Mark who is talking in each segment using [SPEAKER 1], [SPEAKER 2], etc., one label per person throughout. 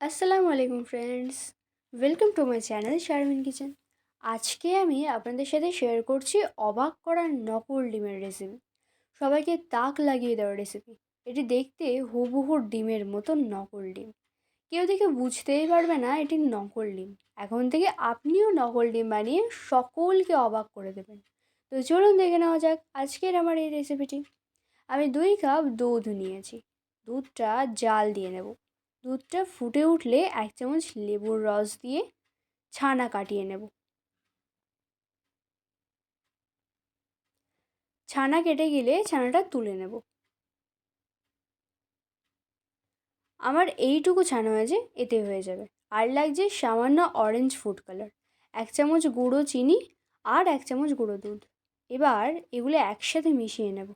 [SPEAKER 1] আসসালামু আলাইকুম friends welcome to my channel Sharmin kitchen আজকে আমি আপনাদের সাথে শেয়ার করছি অবাক করার নকল ডিমের রেসিপি সবাইকে তাক লাগিয়ে দেওয়ার রেসিপি এটি দেখতে হুবহু ডিমের মতো নকল ডিম। কেউ দেখে বুঝতেই পারবে না এটি নকল ডিম। এখন থেকে আপনিও নকল ডিম বানিয়ে সকলকে অবাক করে দেবেন। তো চলুন দেখে নেওয়া যাক আজকের আমার এই রেসিপিটি আমি দুই কাপ দুধ নিয়েছি। দুধটা জাল দিয়ে নেব। দুধটা ফুটে উঠলে এক চামচ লেবুর রস দিয়ে ছানা কাটিয়ে নেব। ছানা কেটে গেলে ছানাটা তুলে নেব। আমার এইটুকু ছানা হয়েছে, এতে হয়ে যাবে। আর লাগছে সামান্য অরেঞ্জ ফুড কালার এক চামচ গুঁড়ো চিনি আর এক চামচ গুঁড়ো দুধ। এবার এগুলো একসাথে মিশিয়ে নেব।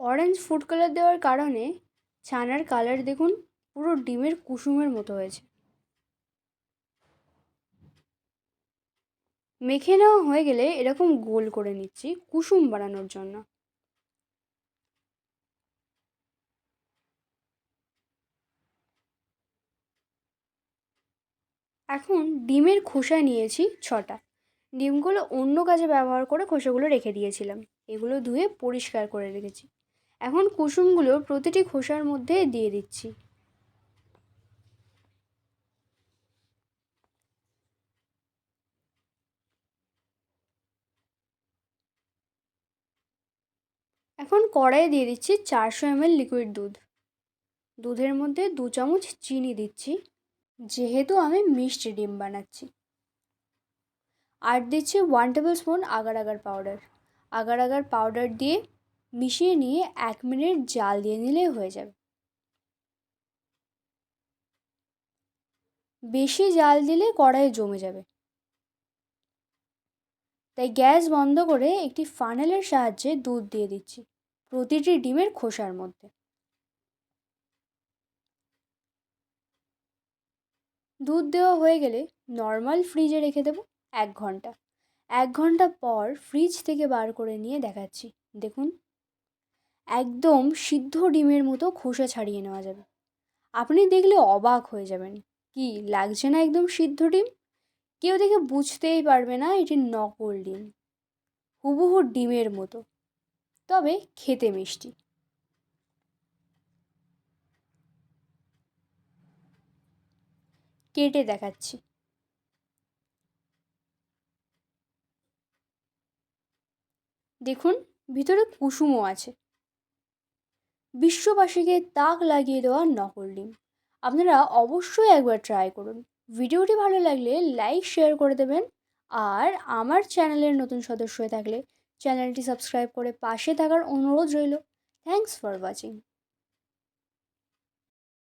[SPEAKER 1] অরেঞ্জ ফুড কালার দেওয়ার কারণে ছানার কালার দেখুন পুরো ডিমের কুসুমের মতো হয়েছে। মেখে নেওয়া হয়ে গেলে এরকম গোল করে নিচ্ছি কুসুম বানানোর জন্য। এখন ডিমের খোসা নিয়েছি ছটা। ডিমগুলো অন্য কাজে ব্যবহার করে খোসাগুলো রেখে দিয়েছিলাম। এগুলো ধুয়ে পরিষ্কার করে রেখেছি। এখন কুসুমগুলো প্রতিটি খোসার মধ্যে দিয়ে দিচ্ছি। এখন কড়াইয়ে দিয়ে দিচ্ছি চারশো এমএল লিকুইড দুধ। দুধের মধ্যে দু চামচ চিনি দিচ্ছি, যেহেতু আমি মিষ্টি ডিম বানাচ্ছি। আর দিচ্ছি one tablespoon agar agar powder agar agar powder দিয়ে মিশিয়ে নিয়ে এক মিনিট জাল দিয়ে নিলেই হয়ে যাবে। বেশি জাল দিলে কড়াইয়ে জমে যাবে। তাই গ্যাস বন্ধ করে একটি ফানেলের সাহায্যে দুধ দিয়ে দিচ্ছি প্রতিটি ডিমের খোসার মধ্যে। দুধ দেওয়া হয়ে গেলে নর্মাল ফ্রিজে রেখে দেবো এক ঘণ্টা। এক ঘণ্টা পর ফ্রিজ থেকে বার করে নিয়ে দেখাচ্ছি। দেখুন। একদম সিদ্ধ ডিমের মতো খোসা ছাড়িয়ে নেওয়া যাবে। আপনি দেখলে অবাক হয়ে যাবেন, কি লাগছে না একদম সিদ্ধ ডিম? কেউ দেখে বুঝতেই পারবে না এটি নকল ডিম, হুবহু ডিমের মতো, তবে খেতে মিষ্টি। কেটে দেখাচ্ছি। দেখুন, ভিতরে কুসুমও আছে। বিশ্ববাসীকে তাক লাগিয়ে দেওয়া নকল ডিম আপনারা অবশ্যই একবার ট্রাই করুন। ভিডিওটি ভালো লাগলে লাইক শেয়ার করে দেবেন। আর আমার চ্যানেলের নতুন সদস্য হয়ে থাকলে চ্যানেলটি সাবস্ক্রাইব করে পাশে থাকার অনুরোধ রইল। Thanks for watching